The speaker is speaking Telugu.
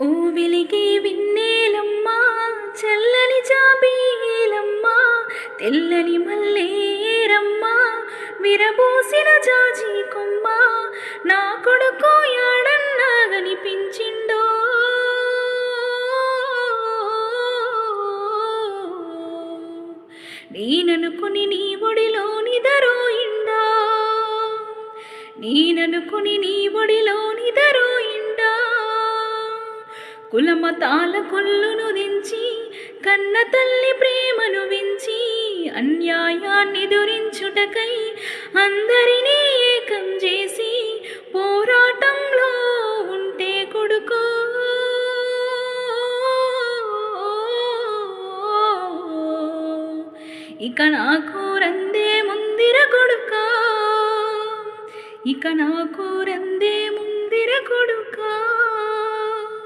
ఓ వెలిగే విన్నేలమ్మా చల్లని జాబీలమ్మా తెల్లని మల్లేరమ్మా విరబూసిన జాజీ కొమ్మ నా కొడుకు యాడన్నా కనిపించిండో. నేననుకుని నీ ఒడిలో నిదరోయిండా నేననుకుని నీ ఒడిలో నిదరో కులమతాల కొల్లును దించి కన్న తల్లి ప్రేమను వించి అన్యాయాన్ని దురించుటకై అందరినీ ఏకం చేసి పోరాటంలో ఉంటే కొడుకో. ఇక నాకు రందే ముందిర కొడుకా. ఇక నాకు రందే ముందిర కొడుకా.